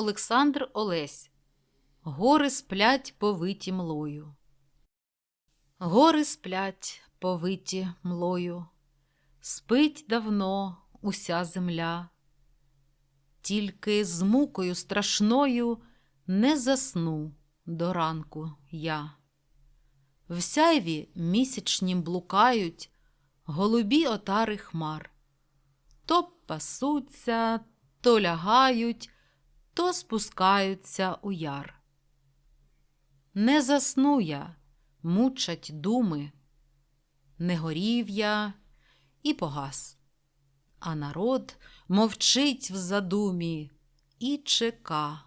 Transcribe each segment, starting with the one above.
Олександр Олесь. Гори сплять повиті млою. Гори сплять повиті млою. Спить давно уся земля. Тільки з мукою страшною не засну до ранку я. В сяйві місячнім блукають голубі отари хмар. То пасуться, то лягають, то спускаються у яр. Не засну я, мучать думи, не горів я і погас, а народ мовчить в задумі і чека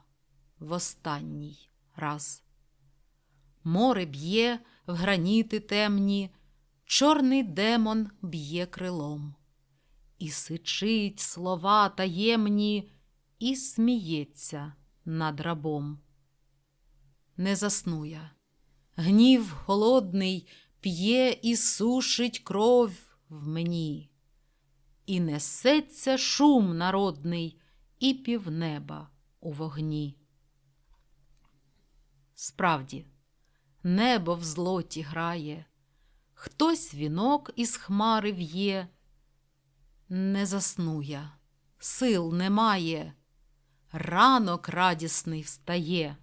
в останній раз. Море б'є в граніти темні, чорний демон б'є крилом, і сичить слова таємні, і сміється над рабом. Не засну я. Гнів холодний п'є і сушить кров в мені, і несеться шум народний і півнеба у вогні. Справді, небо в злоті грає, хтось вінок із хмари в'є. Не засну сил немає, ранок радісний встає.